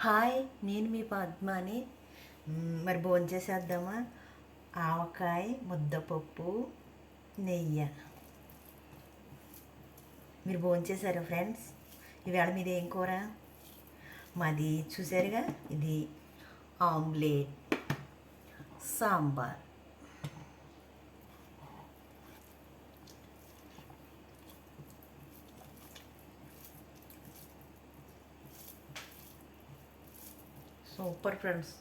Hi నేను మీ పద్మాని. మరి భోంచేసేద్దామా? ఆవకాయ ముద్దపప్పు నెయ్యి మీరు భోంచేశారు ఫ్రెండ్స్? ఈవేళ మీది ఏం కూర? మాది చూసారుగా ఇది ఆమ్లెట్ సాంబార్. Super friends.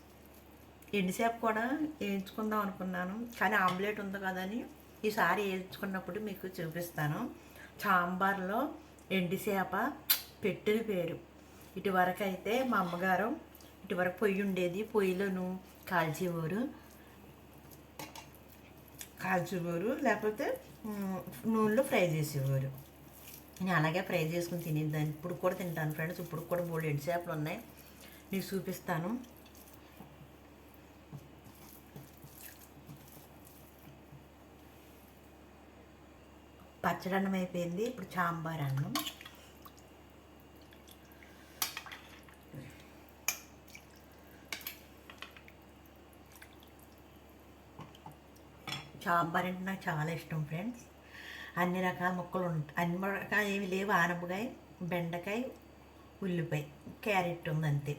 ఎండుసేపు కూడా వేయించుకుందాం అనుకున్నాను. కానీ ఆమ్లెట్ ఉంది కదని ఈసారి వేయించుకున్నప్పుడు మీకు చూపిస్తాను. సాంబార్లో ఎండుసేప పెట్టిన పేరు. ఇటువరకు అయితే మా అమ్మగారు ఇటువరకు పొయ్యి ఉండేది. పొయ్యిలోను కాల్చేవారు కాల్చేవారు లేకపోతే నూనెలో ఫ్రై చేసేవారు నేను అలాగే ఫ్రై చేసుకుని తినేదాన్ని. ఇప్పుడు కూడా తింటాను ఫ్రెండ్స్. ఇప్పుడు కూడా మూడు ఎండు చేపలు ఉన్నాయి. మీకు చూపిస్తాను. పచ్చడి అన్నం అయిపోయింది. ఇప్పుడు సాంబార్ అన్నం. సాంబార్ అంటే నాకు చాలా ఇష్టం ఫ్రెండ్స్. అన్ని రకాల ముక్కలు ఉంటాయి అన్ని రకాలు ఏమి లేవు. ఆనపకాయ బెండకాయ ఉల్లిపాయ క్యారెట్ ఉంది అంతే.